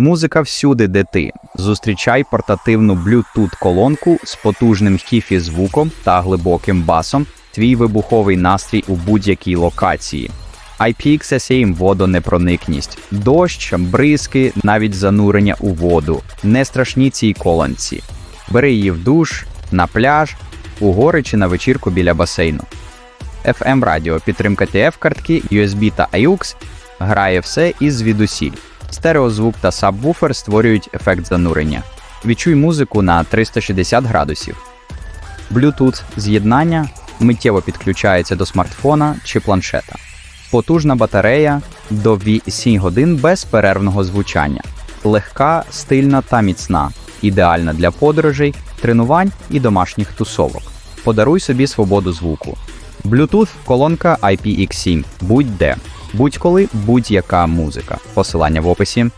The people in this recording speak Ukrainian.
Музика всюди, де ти. Зустрічай портативну Bluetooth колонку з потужним хіфі звуком та глибоким басом. Твій вибуховий настрій у будь-якій локації. IPXS7 водонепроникність, дощ, бризки, навіть занурення у воду. Не страшні цій колонці. Бери її в душ, на пляж, у гори чи на вечірку біля басейну. FM радіо, підтримка TF картки, USB та AUX грає все із звідусіль. Стереозвук та сабвуфер створюють ефект занурення. Відчуй музику на 360 градусів. Bluetooth з'єднання миттєво підключається до смартфона чи планшета. Потужна батарея до 8 годин без перервного звучання. Легка, стильна та міцна. Ідеальна для подорожей, тренувань і домашніх тусовок. Подаруй собі свободу звуку. Bluetooth колонка IPX7. Будь-де, будь-коли, будь-яка музика. Посилання в описі.